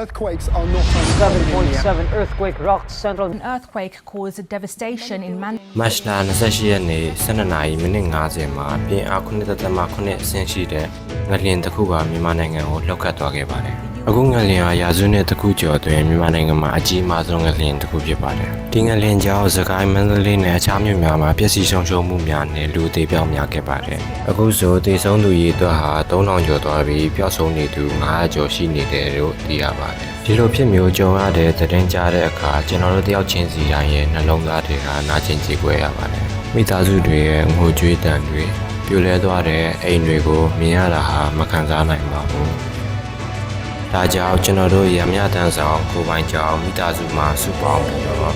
earthquakes are not uncommon in the 7.7 earthquake rocked central An earthquake caused devastation in Man. မတ်လ28ရက်နေ့12နာရီမိနစ်50မှာပြင်းအား9.8အဆင့်ရှိတဲ့ငလျင်တစ်ခုကမြန်မာနိုင်ငံကိုလှုပ်ခတ်သွားခဲ့ပါတယ်။ အခုငလျင်ဟာရာစုနှစ်တစ်ခုကျော်အတွင်းမြန်မာနိုင်ငံမှာအကြီးမားဆုံးငလျင်တစ်ခုဖြစ်ပါတယ်။ဒီငလျင်ကြောင့်စကိုင်းမန္တလေးနဲ့အခြားမြို့များမှာပျက်စီးဆုံးရှုံးမှုများနဲ့လူသေးပြောင်းများခဲ့ပါတယ်။အခုဆိုသေဆုံးသူရေအတွက်ဟာ3000ကျော်သွားပြီးပျောက်ဆုံးနေသူ900ကျော်ရှိနေတယ်လို့သိရပါတယ်။ဒီလိုဖြစ်မျိုးကြုံရတဲ့သတင်းကြားတဲ့အခါကျွန်တော်တို့တယောက်ချင်းစီတိုင်းရဲ့နှလုံးသားတွေကနာကျင်ကြေကွဲရပါတယ်။မိသားစုတွေရဲ့ငိုကြွေးတန်တွေပြိုလဲသွားတဲ့အိမ်တွေကိုမြင်ရတာဟာမခံစားနိုင်ပါဘူး။ ဒါကြောင့်ကျွန်တော်တို့ရမြတန်းဆောင်ကိုယ်ပိုင်ကြောင့်မိသားစုမှာစုပေါင်းပြီးတော့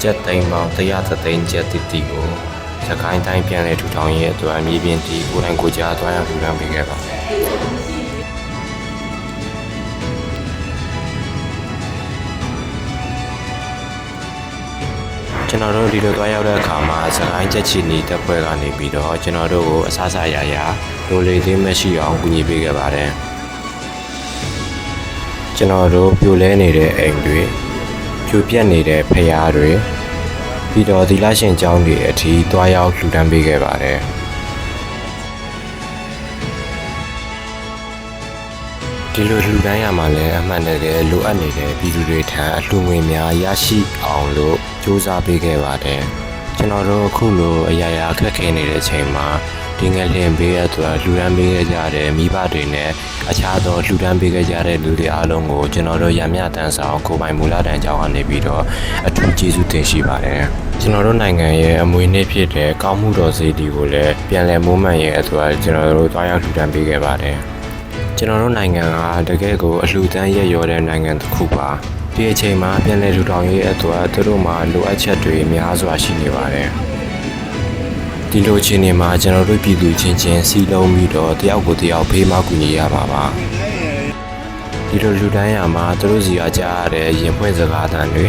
ကျက်သိန်းပေါင်း100သိန်းကျက်တိတိကိုစကိုင်းတိုင်းပြန်လည်ထူထောင်ရေးအတွက်မြေပြင်တီကိုယ်တိုင်ကိုယ်ကြားသွားရောက်ထူထောင်ပေးခဲ့ပါတယ်။ကျွန်တော်တို့ဒီလိုသွားရောက်တဲ့အခါမှာစကိုင်းချက်ချီနီတက်ဖွဲ့ကနေပြီးတော့ကျွန်တော်တို့ကိုအစားအစာရရလိုလေသေးမရှိအောင်ကူညီပေးခဲ့ပါတယ် ကျွန်တော်တို့ပြိုလဲနေတဲ့အိမ်တွေပြိုပြက်နေတဲ့ဖျားတွေပြီးတော့သီလရှင်ကျောင်းတွေအထိတွားရောက်လှူဒန်းပေးခဲ့ပါတယ်ဒီလိုလှူဒန်းရမှာလည်းအမှန်တကယ်လိုအပ်နေတဲ့ပြည်သူတွေထံအလှူငွေများရရှိအောင်လို့စ조사ပေးခဲ့ပါတယ်ကျွန်တော်တို့အခုလိုအရာရာအခက်ခဲနေတဲ့ချိန်မှာ ဒီငယ်လင်ပေးရအတွက်လှူဒန်းပေးခဲ့ကြတဲ့မိဘတွေနဲ့အခြားသောလှူဒန်းပေးခဲ့ကြတဲ့လူတွေအားလုံးကိုကျွန်တော်တို့ရမြတန်းဆောင်ကိုယ်ပိုင်မူလတန်းကျောင်းကနေပြီးတော့အထူးကျေးဇူးတင်ရှိပါတယ်ကျွန်တော်တို့နိုင်ငံရဲ့အမွေအနှစ်ဖြစ်တဲ့ကောင်းမှုတော်စေတီကိုလည်းပြန်လည်မိုးမှန်ရဲ့အတွက်ကျွန်တော်တို့တွားရောက်လှူဒန်းပေးခဲ့ပါတယ်ကျွန်တော်တို့နိုင်ငံကတကယ်ကိုအလှူဒန်းရရော်တဲ့နိုင်ငံတစ်ခုပါဒီအချိန်မှာပြည်내ထူထောင်ရေးအတွက်သူတို့မှာလိုအပ်ချက်တွေများစွာရှိနေပါတယ် ဒီလိုအခြေအနေမှာကျွန်တော်တို့ပြည်သူချင်းချင်းစီလုံးပြီးတော့တယောက်ကိုတယောက်ဖေးမကူညီရပါပါဒီလိုလူတန်းရမှာသူတို့စီကကြားရတဲ့ရင်ဖွင့်စကားသံတွေ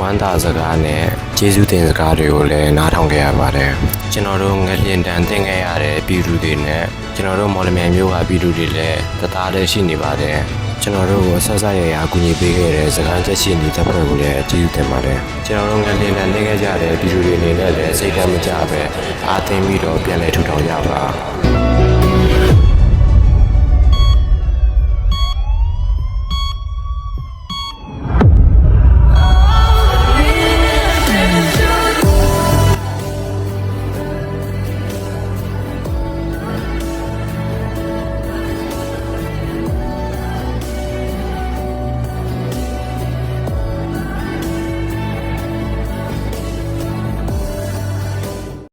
ဝမ်းသာစကားနဲ့ကျေးဇူးတင်စကားတွေကိုလည်းနားထောင်ခဲ့ရပါတယ်ကျွန်တော်တို့ငလျင်တန်သင်ခဲ့ရတဲ့ပြည်သူတွေနဲ့ကျွန်တော်တို့မော်လမြိုင်မျိုးကပြည်သူတွေလည်းတသားတည်းရှိနေပါတယ် ကျွန်တော်တို့ကိုဆက်ဆက်ရရအကူအညီပေးခဲ့တဲ့စကားချက်ရှိနေတဲ့ဖွဲ့ကိုလည်းအကျေးဇူးတင်ပါတယ်ကျွန်တော်တို့ငလျင်တန်သင်ခဲ့ကြတဲ့ပြည်သူတွေအနေနဲ့လည်းစိတ်ဓာတ်မကြပဲအားသိမ်းပြီးတော့ပြန်လည်ထူထောင်ကြပါ